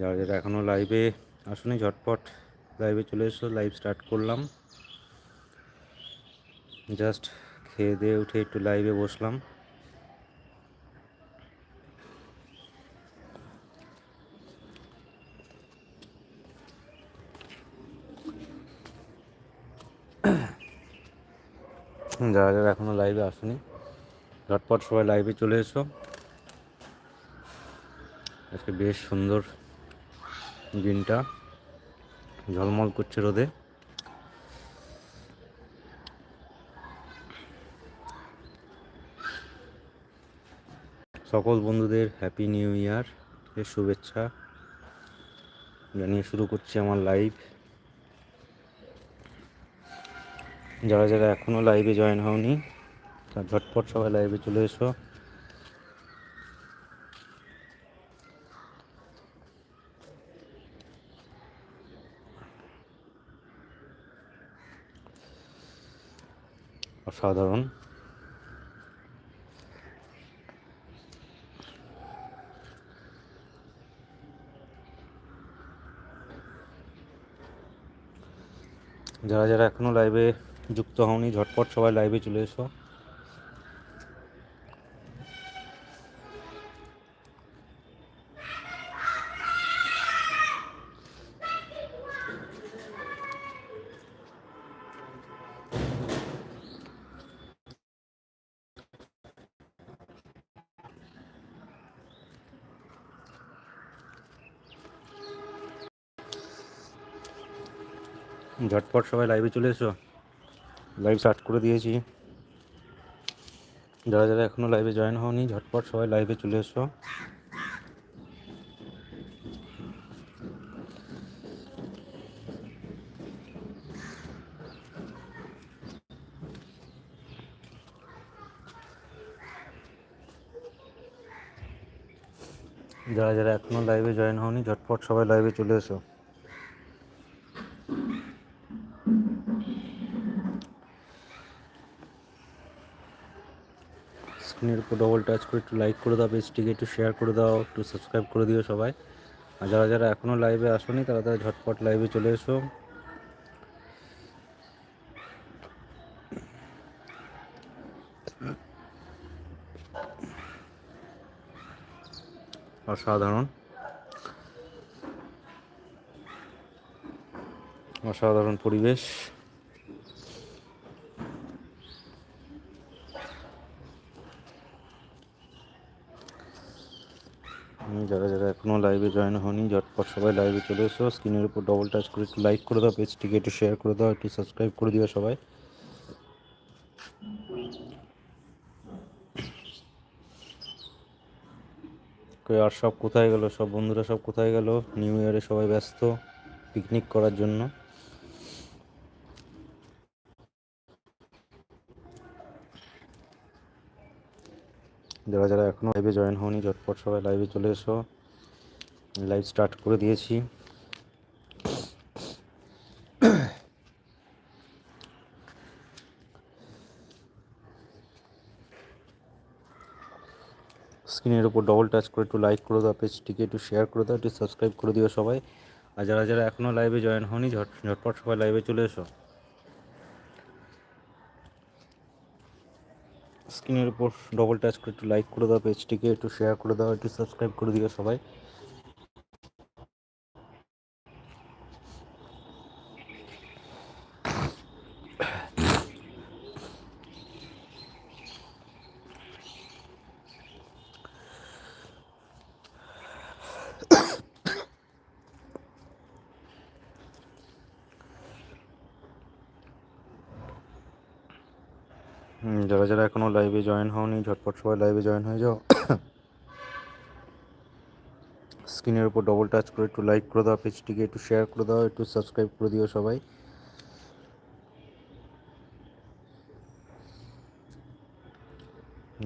যারা যারা এখনও লাইভে আসুনি, ঝটপট লাইভে চলে এসো লাইভ স্টার্ট করলাম। জাস্ট খেয়ে দিয়ে উঠে একটু লাইভে বসলাম। যারা যারা এখনও লাইভে আসুনি, ঝটপট সবাই লাইভে চলে এসো। আজকে বেশ সুন্দর দিনটা ঝলমল করছে রোদে। সকল বন্ধুদের হ্যাপি নিউ ইয়ার এর শুভেচ্ছা। জানিয়ে শুরু করছি আমার লাইভ যারা যারা এখনও লাইভে জয়েন হওনি তারা ঝটপট সবাই লাইভে চলে এসো। অসাধারণ। যারা যারা এখনও লাইভে যুক্ত হওনি ঝটপট সবাই লাইভে চলে এসো। ঝটপট সবাই লাইভে চলে এসো। লাইভ স্টার্ট করে দিয়েছি। যারা যারা এখনও লাইভে জয়েন হওনি, ঝটপট সবাই লাইভে চলে এসো। যারা যারা এখনও লাইভে জয়েন হওনি, ঝটপট সবাই লাইভে চলে এসো। স্ক্রিনের উপর ডবল টাচ করে একটু লাইক করে দাও পেজটিকে একটু শেয়ার করে দাও, একটু সাবস্ক্রাইব করে দিও সবাই। আর যারা যারা এখনও লাইভে আসোনি, তারা তারা ঝটপট লাইভে চলে এসো। অসাধারণ। অসাধারণ পরিবেশ হুম, যারা যারা এখনও লাইভে জয়েন হয়নি ঝটপট সবাই লাইভে চলে এসো। স্ক্রিনের উপর ডবল টাচ করে একটু লাইক করে দাও পেজটিকে একটু শেয়ার করে দাও, একটু সাবস্ক্রাইব করে দিও সবাই। আর সব কোথায় গেল? সব বন্ধুরা সব কোথায় গেল? নিউ ইয়ারে সবাই ব্যস্ত পিকনিক করার জন্য। যারা যারা এখনও লাইভে জয়েন হওনি, ঝটপট সবাই লাইভে চলে এসো। লাইভ স্টার্ট করে দিয়েছি। স্ক্রিনের উপর ডবল টাচ করে একটু লাইক করে দাও পেজটিকে একটু শেয়ার করে দাও, একটু সাবস্ক্রাইব করে দিও সবাই। আর যারা যারা এখনও লাইভে জয়েন হওনি, ঝট, ঝটপট সবাই লাইভে চলে এসো। স্ক্রিনের উপর ডবল টাচ করে একটু লাইক করে দাও পেজটিকে একটু শেয়ার করে দাও, একটু সাবস্ক্রাইব করে দিও সবাই হুম, যারা যারা এখনও লাইভে জয়েন হওনি, ঝটপট সবাই লাইভে জয়েন হয়ে যাও। স্ক্রিনের উপর ডবল টাচ করে একটু লাইক করে দাও পেজটিকে একটু শেয়ার করে দাও, একটু সাবস্ক্রাইব করে দিও সবাই।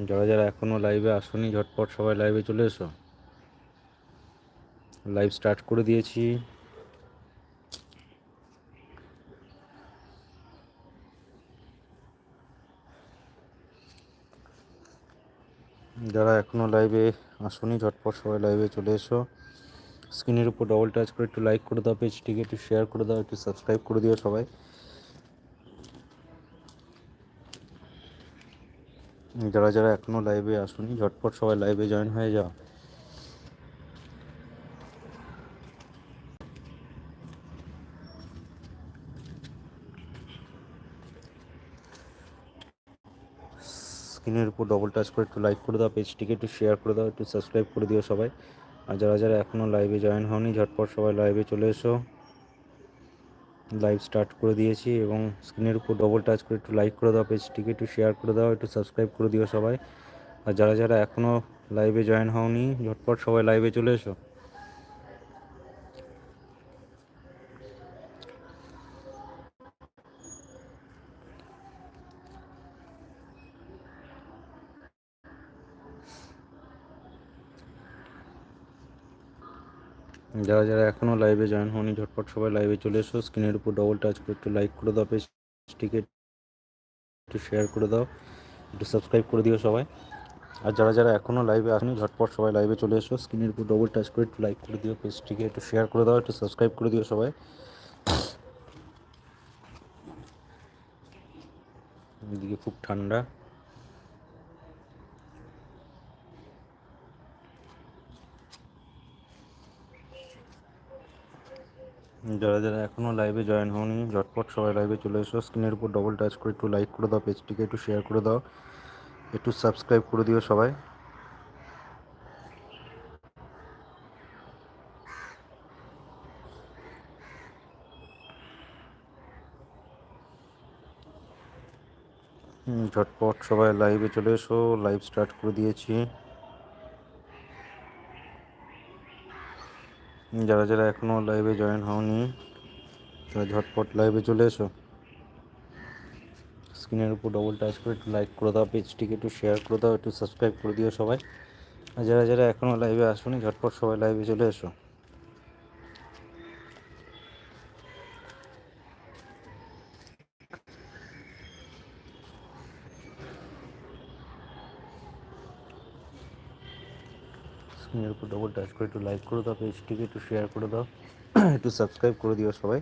যারা যারা এখনও লাইভে আসুনি, ঝটপট সবাই লাইভে চলে এসো। লাইভ স্টার্ট করে দিয়েছি। যারা এখনও লাইভে আসুনি, ঝটপট সবাই লাইভে চলে এসো। স্ক্রিনের উপর ডবল টাচ করে একটু লাইক করে দাও পেজটিকে একটু শেয়ার করে দাও, একটু সাবস্ক্রাইব করে দিও সবাই। যারা যারা এখনও লাইভে আসুনি, ঝটপট সবাই লাইভে জয়েন হয়ে যাও। স্ক্রিনের উপর ডবল টাচ করে একটু লাইক করে দাও, পেজটিকে একটু শেয়ার করে দাও, একটু সাবস্ক্রাইব করে দিও সবাই। আর যারা যারা এখনও লাইভে জয়েন হওনি, ঝটপট সবাই লাইভে চলে এসো। লাইভ স্টার্ট করে দিয়েছি এবং স্ক্রিনের উপর ডবল টাচ করে একটু লাইক করে দাও, পেজটিকে একটু শেয়ার করে দাও, একটু সাবস্ক্রাইব করে দিও সবাই। আর যারা যারা এখনও লাইভে জয়েন হওনি, ঝটপট সবাই লাইভে চলে এসো। যারা যারা এখনও লাইভে জয়েন হওনি, ঝটপট সবাই লাইভে চলে এসো। স্ক্রিনের উপর ডবল টাচ করে একটু লাইক করে দাও পেজটিকে একটু শেয়ার করে দাও, একটু সাবস্ক্রাইব করে দিও সবাই। আর যারা যারা এখনও লাইভে আসেনি, ঝটপট সবাই লাইভে চলে এসো। স্ক্রিনের উপর ডবল টাচ করে একটু লাইক করে দিও পেজটিকে একটু শেয়ার করে দাও, একটু সাবস্ক্রাইব করে দিও সবাই। এদিকে খুব ঠান্ডা। যারা যারা এখনও লাইভে জয়েন হওনি, ঝটপট সবাই লাইভে চলে এসো। স্ক্রিনের উপর ডবল টাচ করে একটু লাইক করে দাও পেজটিকে একটু শেয়ার করে দাও। একটু সাবস্ক্রাইব করে দিও সবাই। ঝটপট সবাই লাইভে চলে এসো। লাইভ স্টার্ট করে দিয়েছি। যারা যারা এখনও লাইভে জয়েন হওনি, তারা ঝটপট লাইভে চলে এসো। স্ক্রিনের উপর ডবল টাচ করে একটু লাইক করে দাও পেজটিকে একটু শেয়ার করে দাও, একটু সাবস্ক্রাইব করে দিও সবাই। আর যারা যারা এখনও লাইভে আসুনি, ঝটপট সবাই লাইভে চলে এসো স্ক্রিনের উপর ডবল টাচ করে একটু লাইক করে দাও পেজটিকে একটু শেয়ার করে দাও, একটু সাবস্ক্রাইব করে দিও সবাই।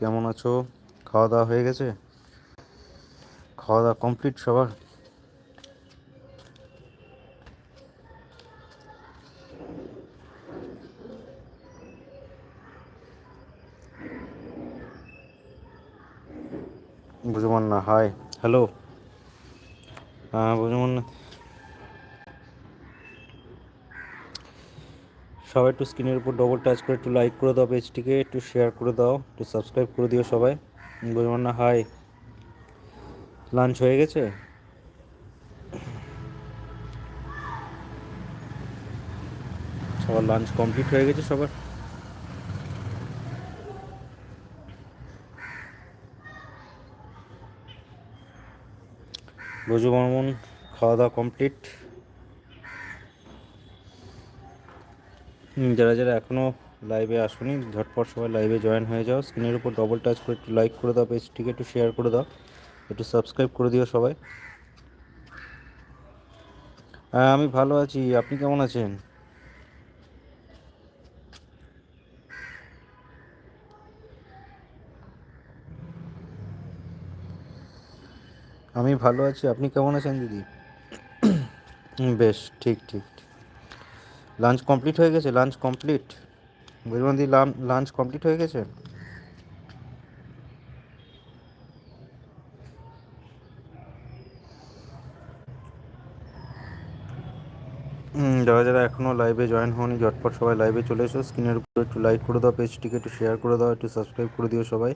কেমন আছো? খাওয়া দাওয়া হয়ে গেছে? খাওয়া দাওয়া কমপ্লিট সবার বুঝমান না হাই হ্যালো হ্যাঁ বুঝমান না সবাই একটু স্ক্রিনের উপর ডবল টাচ করে একটু লাইক করে দাও পেজটিকে একটু শেয়ার করে দাও, একটু সাবস্ক্রাইব করে দিও সবাই। বুঝমান না হাই। লাঞ্চ হয়ে গেছে? সবার লাঞ্চ কমপ্লিট হয়ে গেছে সবার। বজু বর্মন খাওয়া দাওয়া কমপ্লিট যারা যারা এখনও লাইভে আসুনি, ঝটপট সবাই লাইভে জয়েন হয়ে যাও। স্ক্রিনের উপর ডবল টাচ করে একটু লাইক করে দাও পেজটিকে একটু শেয়ার করে দাও। একটু সাবস্ক্রাইব করে দিও সবাই। হ্যাঁ আমি ভালো আছি। আপনি কেমন আছেন? আমি ভালো আছি। আপনি কেমন আছেন দিদি? বেশ, ঠিক ঠিক লাঞ্চ কমপ্লিট হয়ে গেছে? Lunch complete? বুঝবেন দি লাঞ্চ কমপ্লিট হয়ে গেছে? যারা যারা এখনও লাইভে জয়েন হওনি, ঝটপট সবাই লাইভে চলে এসো। স্ক্রিনের উপর একটু লাইক করে দাও পেজটিকে একটু শেয়ার করে দাও, একটু সাবস্ক্রাইব করে দিও সবাই।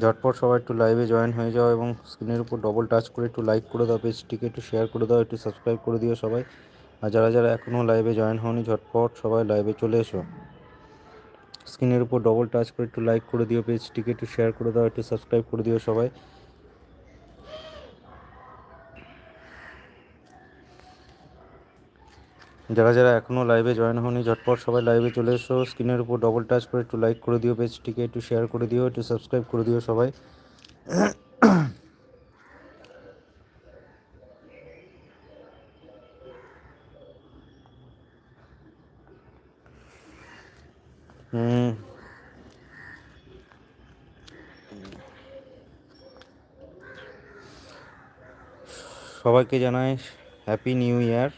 ঝটপট সবাই একটু লাইভে জয়েন হয়ে যাও এবং স্ক্রিনের উপর ডবল টাচ করে একটু লাইক করে দাও পেজটিকে একটু শেয়ার করে দাও, একটু সাবস্ক্রাইব করে দিও সবাই। আর যারা যারা এখনও লাইভে জয়েন হওনি, ঝটপট সবাই লাইভে চলে এসো। স্ক্রিনের উপর ডবল টাচ করে একটু লাইক করে দিও পেজটিকে একটু শেয়ার করে দাও, একটু সাবস্ক্রাইব করে দিও সবাই। যারা যারা এখনও লাইভে জয়েন হয়নি ঝটপট সবাই লাইভে চলে এসো। স্ক্রিনের উপর ডবল টাচ করে একটু লাইক করে দিও পেজটিকে একটু শেয়ার করে দিও, একটু সাবস্ক্রাইব করে দিও সবাই। সবাইকে জানাই হ্যাপি নিউ ইয়ার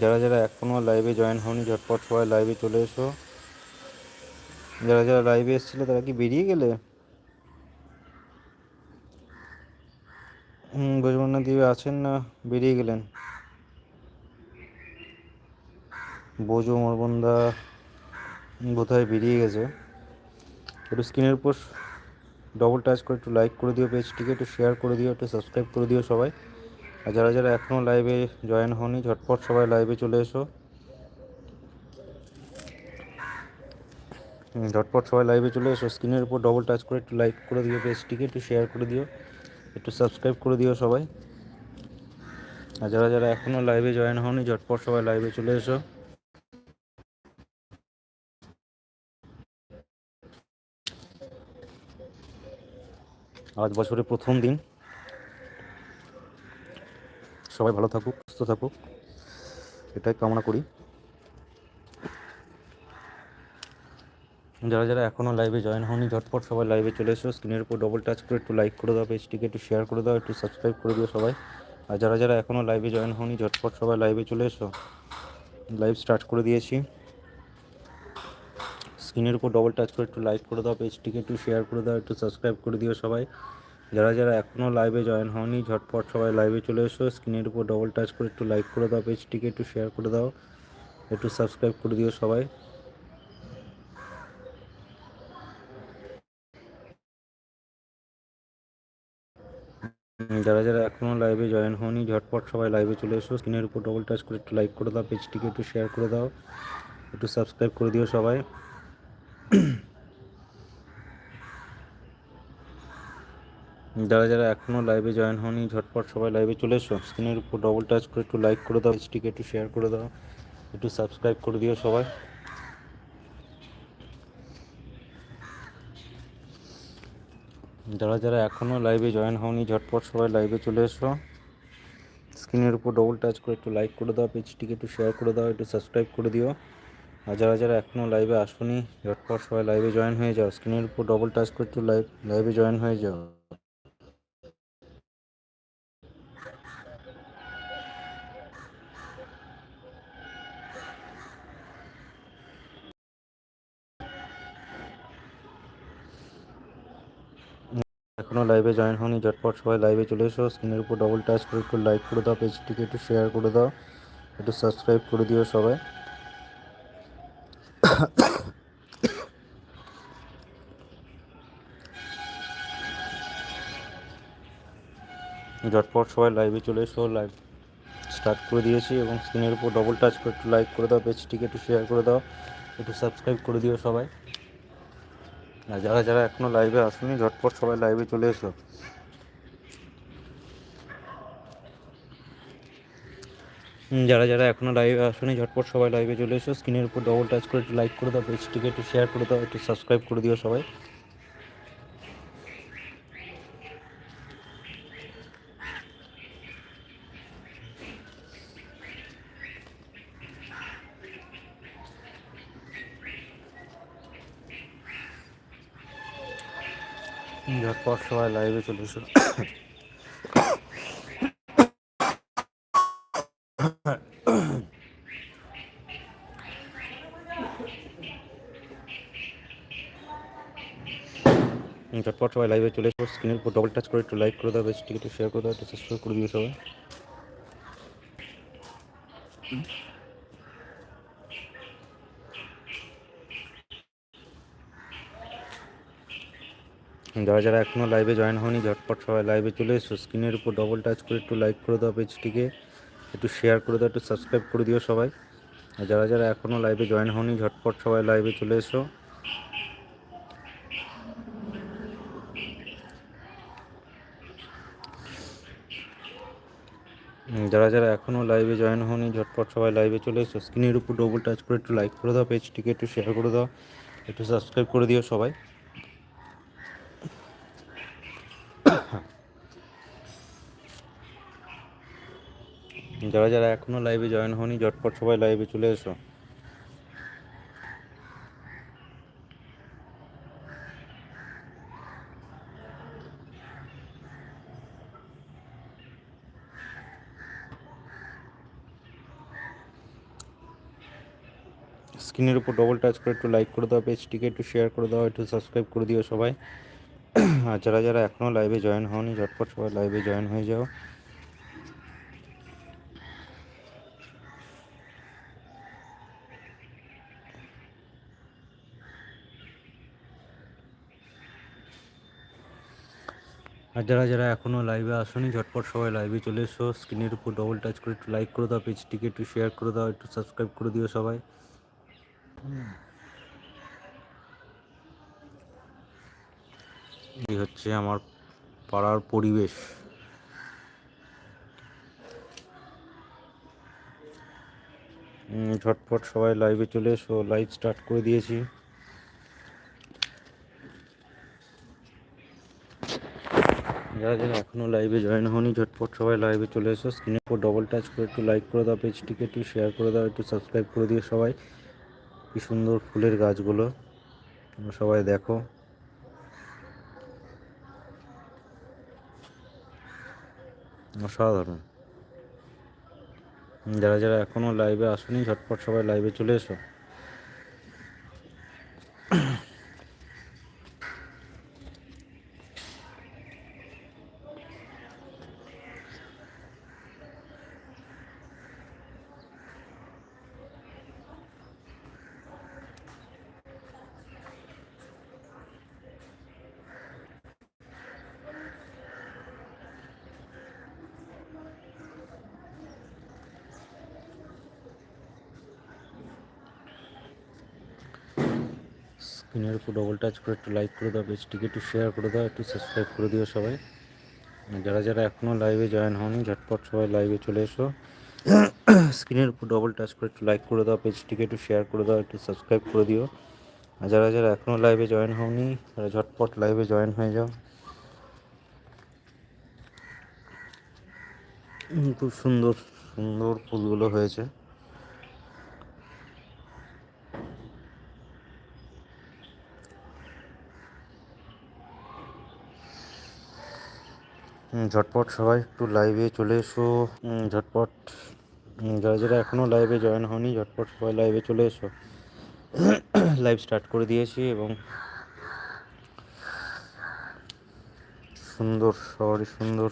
যারা যারা এখনও লাইভে জয়েন হয়নি ঝটপট সবাই লাইভে চলে এসো। যারা যারা লাইভে এসেছিল, তারা কি বেরিয়ে গেলে? হুম ব্রজবন্ধা দিয়ে আছেন না, বেরিয়ে গেলেন। বোঝো মরবন্দা বোধহয় বেরিয়ে গেছে। একটু স্ক্রিনের উপর ডবল টাচ করে একটু লাইক করে দিও পেজটিকে একটু শেয়ার করে দিও, একটু সাবস্ক্রাইব করে দিও সবাই। আর যারা যারা এখনও লাইভে জয়েন হয়নি ঝটপট সবাই লাইভে চলে এসো। ঝটপট সবাই লাইভে চলে এসো। স্ক্রিনের উপর ডবল টাচ করে একটু লাইক করে দিও পেজটিকে একটু শেয়ার করে দিও, একটু সাবস্ক্রাইব করে দিও সবাই। আর যারা যারা এখনও লাইভে জয়েন হয়নি ঝটপট সবাই লাইভে চলে এসো। আজ বছরের প্রথম দিন। সবাই ভালো থাকুক, সুস্থ থাকুক। এটাই কামনা করি। যারা যারা এখনও লাইভে জয়েন হয়নি ঝটপট সবাই লাইভে চলে এসো। স্ক্রিনের উপর ডবল টাচ করে একটু লাইক করে দাও পেজটিকে একটু শেয়ার করে দাও, একটু সাবস্ক্রাইব করে দিও সবাই। আর যারা যারা এখনও লাইভে জয়েন হয়নি ঝটপট সবাই লাইভে চলে এসো। লাইভ স্টার্ট করে দিয়েছি। স্ক্রিনের উপর ডবল টাচ করে একটু লাইক করে দাও পেজটিকে একটু শেয়ার করে দাও, একটু সাবস্ক্রাইব করে দিও সবাই। যারা যারা এখনও লাইভে জয়েন হয়নি ঝটপট সবাই লাইভে চলে এসো। স্ক্রিনের উপর ডবল টাচ করে একটু লাইক করে দাও পেজটিকে একটু শেয়ার করে দাও। একটু সাবস্ক্রাইব করে দিও সবাই। যারা যারা এখনও লাইভে জয়েন হয়নি ঝটপট সবাই লাইভে চলে এসো। স্ক্রিনের উপর ডবল টাচ করে একটু লাইক করে দাও পেজটিকে একটু শেয়ার করে দাও। একটু সাবস্ক্রাইব করে দিও সবাই। যারা যারা এখনও লাইভে জয়েন হয়নি ঝটপট সবাই লাইভে চলে এসো। স্ক্রিনের উপর ডবল টাচ করে একটু লাইক করে দাও পেজটিকে একটু শেয়ার করে দাও, একটু সাবস্ক্রাইব করে দিও সবাই। যারা যারা এখনও লাইভে জয়েন হওনি, ঝটপট সবাই লাইভে চলে এসো। স্ক্রিনের উপর ডবল টাচ করে একটু লাইক করে দাও পেজটিকে একটু শেয়ার করে দাও, একটু সাবস্ক্রাইব করে দিও। আর যারা যারা এখনও লাইভে আসুনি, ঝটপট সবাই লাইভে জয়েন হয়ে যাও। স্ক্রিনের উপর ডবল টাচ করে একটু লাইভ লাইভে জয়েন হয়ে যাও। এখনও লাইভে জয়েন হয়নি ঝটপট সবাই লাইভে চলে এসো। স্ক্রিনের উপর ডবল টাচ করে একটু লাইক করে দাও, পেজটিকে একটু শেয়ার করে দাও, একটু সাবস্ক্রাইব করে দিও সবাই। ঝটপট সবাই লাইভে চলে এসো লাইভ স্টার্ট করে দিয়েছি এবং স্ক্রিনের উপর ডবল টাচ করে একটু লাইক করে দাও, পেজটিকে একটু শেয়ার করে দাও, একটু সাবস্ক্রাইব করে দিও সবাই। আর যারা যারা এখনও লাইভে আসেনি, ঝটপট সবাই লাইভে চলে এসো। যারা যারা এখনও লাইভে আসেনি, ঝটপট সবাই লাইভে চলে এসো। স্ক্রিনের উপর ডবল টাচ করে একটু লাইক করে দাও পেজটিকে একটু শেয়ার করে দাও, একটু সাবস্ক্রাইব করে দিও সবাই ঝটপট সবাই লাইভে চলে এসো। ঝটপট সবাই লাইভে চলে এসো। স্ক্রিনের উপর ডবল টাচ করে একটু লাইক করে দাও, বেশ একটু শেয়ার করে দাও সাবস্ক্রাইব করে দিও সবাই। যারা যারা এখনও লাইভে জয়েন হয়নি ঝটপট সবাই লাইভে চলে এসো। স্ক্রিনের উপর ডবল টাচ করে একটু লাইক করে দাও পেজটিকে একটু শেয়ার করে দাও, একটু সাবস্ক্রাইব করে দিও সবাই। আর যারা যারা এখনও লাইভে জয়েন হয়নি ঝটপট সবাই লাইভে চলে এসো। যারা যারা এখনও লাইভে জয়েন হয়নি ঝটপট সবাই লাইভে চলে এসো। স্ক্রিনের উপর ডবল টাচ করে একটু লাইক করে দাও পেজটিকে একটু শেয়ার করে দাও। একটু সাবস্ক্রাইব করে দিও সবাই। যারা যারা এখনও লাইভে জয়েন হয়নি ঝটপট সবাই লাইভে চলে এসো। স্ক্রিনের উপর ডবল টাচ করে একটু লাইক করে দাও, পেজটিকে একটু শেয়ার করে দাও, একটু সাবস্ক্রাইব করে দিও সবাই। আর যারা যারা এখনও লাইভে জয়েন হওনি, ঝটপট সবাই লাইভে জয়েন হয়ে যাও। আর যারা যারা এখনও লাইভে আসোনি, ঝটপট সবাই লাইভে চলে এসো। স্ক্রিনের উপর ডবল টাচ করে একটু লাইক করে দাও পেজটিকে একটু শেয়ার করে দাও, একটু সাবস্ক্রাইব করে দিও সবাই। এই হচ্ছে আমার পাড়ার পরিবেশ। ঝটপট সবাই লাইভে চলে এসো লাইভ স্টার্ট করে দিয়েছি। যারা যারা এখনও লাইভে জয়েন হয়নি ঝটপট সবাই লাইভে চলে এসো। স্ক্রিনের উপর ডবল টাচ করে একটু লাইক করে দাও পেজটিকে একটু শেয়ার করে দাও, একটু সাবস্ক্রাইব করে দিও সবাই। কি সুন্দর ফুলের গাছগুলো। সবাই দেখো। অসাধারণ। যারা যারা এখনও লাইভে আসেনি, ঝটপট সবাই লাইভে চলে এসো। উপর ডবল টাচ করে, একটু লাইক করে দাও পেজটিকে একটু শেয়ার করে দাও, একটু সাবস্ক্রাইব করে দিও সবাই। যারা যারা এখনও লাইভে জয়েন হওনি, ঝটপট সবাই লাইভে চলে এসো। স্ক্রিনের উপর ডবল টাচ করে একটু লাইক করে দাও পেজটিকে একটু শেয়ার করে দাও, একটু সাবস্ক্রাইব করে দিও। আর যারা যারা এখনও লাইভে জয়েন হওনি, তারা ঝটপট লাইভে জয়েন হয়ে যাও। খুব সুন্দর সুন্দর ফুলগুলো হয়েছে। ঝটপট সবাই একটু লাইভে চলে এসো। ঝটপট যারা যারা এখনও লাইভে জয়েন হয়নি ঝটপট সবাই লাইভে চলে এসো। লাইভ স্টার্ট করে দিয়েছি এবং সুন্দর, সবারই সুন্দর।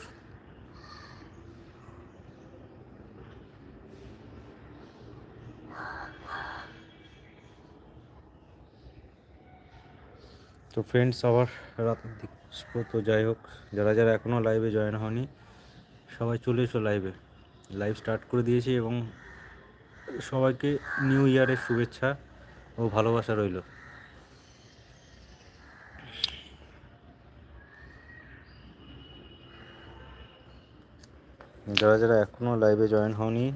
তো ফ্রেন্ডস আবার রাতের দিক। তো যাই হোক, যারা যারা এখনও লাইভে জয়েন হয়নি, সবাই চলে এসো লাইভে লাইভ স্টার্ট করে দিয়েছি এবং সবাইকে নিউ ইয়ারের শুভেচ্ছা ও ভালোবাসা রইল। যারা যারা এখনও লাইভে জয়েন হওনি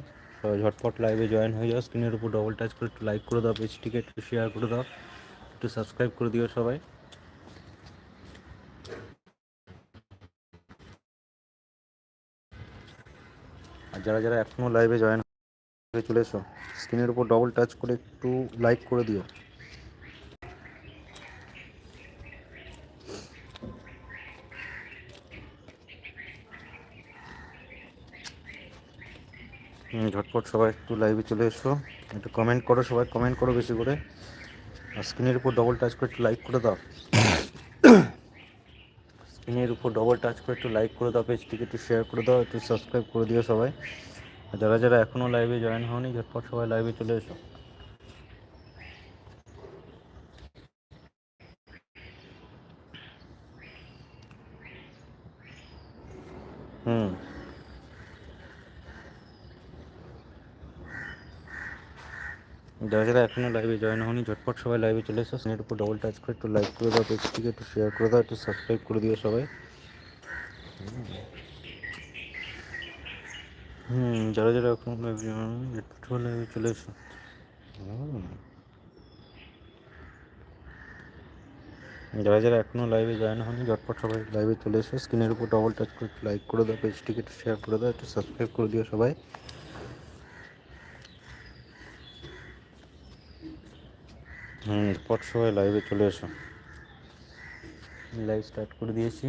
সবাই ঝটপট লাইভে জয়েন হয়ে যাও। স্ক্রিনের উপর ডবল টাচ করে একটু লাইক করে দাও পেজটিকে একটু শেয়ার করে দাও, একটু সাবস্ক্রাইব করে দিও সবাই। যারা যারা এখনও লাইভে জয়েন হয়ে চলে এসো স্ক্রিনের উপর ডবল টাচ করে একটু লাইক করে দিও। ঝটপট সবাই একটু লাইভে চলে এসো। একটু কমেন্ট করো সবাই কমেন্ট করো বেশি করে। আর স্ক্রিনের উপর ডবল টাচ করে একটু লাইক করে দাও। স্ক্রিনের উপর ডবল টাচ করে একটু লাইক করে দাও পেজটিকে একটু শেয়ার করে দাও, একটু সাবস্ক্রাইব করে দিও সবাই। যারা যারা এখনও লাইভে জয়েন হওনি, ঝটপট সবাই লাইভে চলে এসো হুম এখনও লাইভে জয়েন হয়নি ঝটপট সবাই লাইভে চলে এসো। স্ক্রিনের উপর ডবল টাচ করে একটু লাইক করে দাও পেজটিকে একটু শেয়ার করে দাও, একটু সাবস্ক্রাইব করে দিও সবাই। হুম, যারা যারা এখন লাইভ ঝটপট সবাই লাইভে চলে এসো। যারা যারা এখনও লাইভে জয়েন হয়নি, ঝটপট সবাই লাইভে চলে এসো। স্ক্রিনের উপর ডবল টাচ করে লাইক করে দাও পেজটিকে একটু শেয়ার করে দাও, একটু সাবস্ক্রাইব করে দিও সবাই। হুম পট সবাই লাইভে চলে এসো। লাইভ স্টার্ট করে দিয়েছি।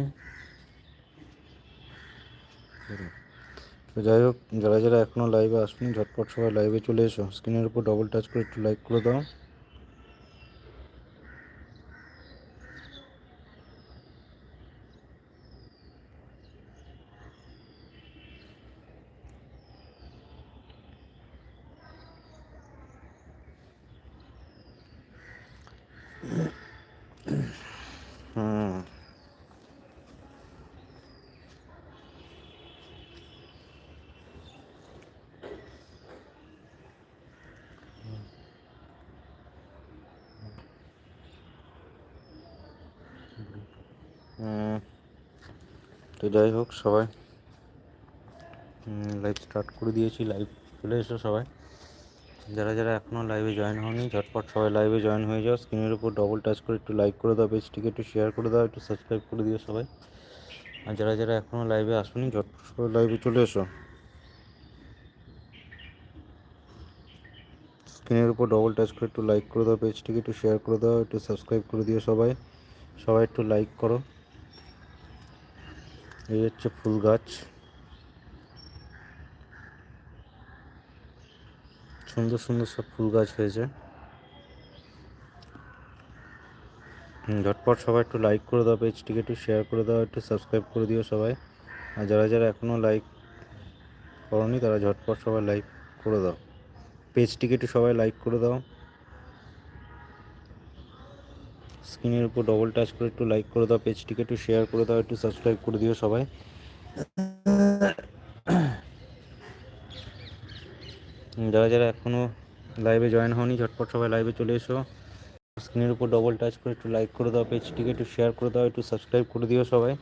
যাই হোক, যারা যারা এখনও লাইভে আসুন, ঝটপট সবাই লাইভে চলে এসো। স্ক্রিনের উপর ডবল টাচ করে একটু লাইক করে দাও হুম হুম, তো যাই হোক সবাই। লাইভ স্টার্ট করে দিয়েছি লাইভ চলে এসো সবাই। যারা যারা এখনও লাইভে জয়েন হয়নি ঝটপট সবাই লাইভে জয়েন হয়ে যাও। স্ক্রিনের উপর ডবল টাচ করে একটু লাইক করে দাও পেজটিকে একটু শেয়ার করে দাও, একটু সাবস্ক্রাইব করে দিও সবাই। আর যারা যারা এখনও লাইভে আসুনি, ঝটপট সবাই লাইভে চলে এসো। স্ক্রিনের উপর ডবল টাচ করে একটু লাইক করে দাও পেজটিকে একটু শেয়ার করে দাও, একটু সাবস্ক্রাইব করে দিও সবাই। সবাই একটু লাইক করো। এই হচ্ছে ফুল গাছ। সুন্দর সুন্দর সব ফুল গাছ হয়েছে। ঝটপট সবাই একটু লাইক করে দাও পেজটিকে একটু শেয়ার করে দাও, একটু সাবস্ক্রাইব করে দিও সবাই। আর যারা যারা এখনও লাইক করনি, তারা ঝটপট সবাই লাইক করে দাও। পেজটিকে একটু সবাই লাইক করে দাও। স্ক্রিনের উপর ডবল টাচ করে একটু লাইক করে দাও পেজটিকে একটু শেয়ার করে দাও, একটু সাবস্ক্রাইব করে দিও সবাই। যারা যারা এখনও লাইভে জয়েন হওনি, ঝটপট সবাই লাইভে চলে এসো। স্ক্রিনের উপর ডবল টাচ করে একটু লাইক করে দাও পেজটিকে একটু শেয়ার করে দাও, একটু সাবস্ক্রাইব করে দিও সবাই।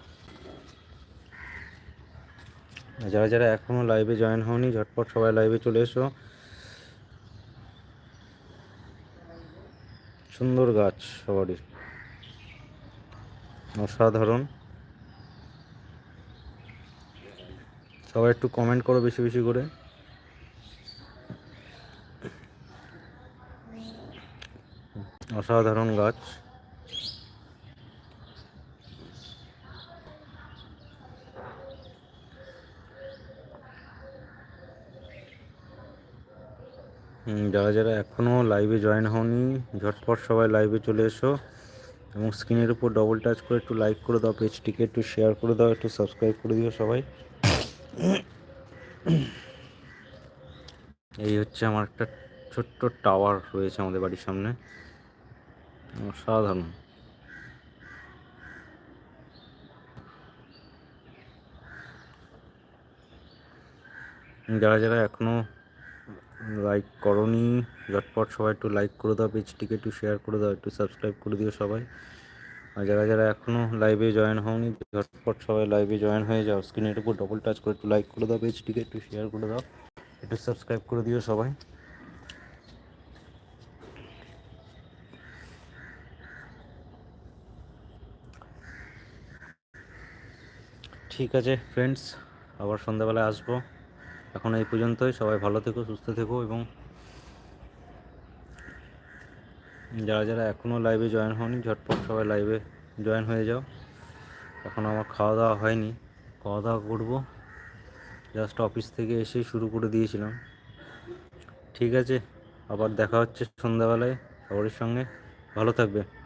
যারা যারা এখনও লাইভে জয়েন হওনি, ঝটপট সবাই লাইভে চলে এসো। সুন্দর গাছ সবারই। অসাধারণ। সবাই একটু কমেন্ট করো বেশি বেশি করে। অসাধারণ গাছ। যারা যারা এখনও লাইভে জয়েন হওনি, ঝটপট সবাই লাইভে চলে এসো। এবং স্ক্রিনের উপর ডবল টাচ করে একটু লাইক করে দাও পেজটিকে একটু শেয়ার করে দাও, একটু সাবস্ক্রাইব করে দিও সবাই। এই হচ্ছে আমার একটা ছোট্ট টাওয়ার রয়েছে আমাদের বাড়ির সামনে। অসাধারণ। যারা যারা এখনও লাইক করনি, ঝটপট সবাই একটু লাইক করে দাও, পেজটিকে একটু শেয়ার করে দাও, একটু সাবস্ক্রাইব করে দিও সবাই। আর যারা যারা এখনও লাইভে জয়েন হওনি, ঝটপট সবাই লাইভে জয়েন হয়ে যাও। স্ক্রিনের উপর ডবল টাচ করে একটু লাইক করে দাও, পেজটিকে একটু শেয়ার করে দাও, একটু সাবস্ক্রাইব করে দিও সবাই। ঠিক আছে ফ্রেন্ডস আবার সন্ধ্যাবেলায় আসব। এখন এই পর্যন্তই। সবাই ভালো থেকো, সুস্থ থেকো এবং যারা যারা এখনও লাইভে জয়েন হয়নি ঝটপট সবাই লাইভে জয়েন হয়ে যাও। এখন আমার খাওয়া দাওয়া হয়নি। খাওয়া দাওয়া করব। জাস্ট অফিস থেকে এসেই শুরু করে দিয়েছিলাম। ঠিক আছে, আবার দেখা হচ্ছে সন্ধ্যাবেলায়। সবার সঙ্গে। ভালো থাকবে।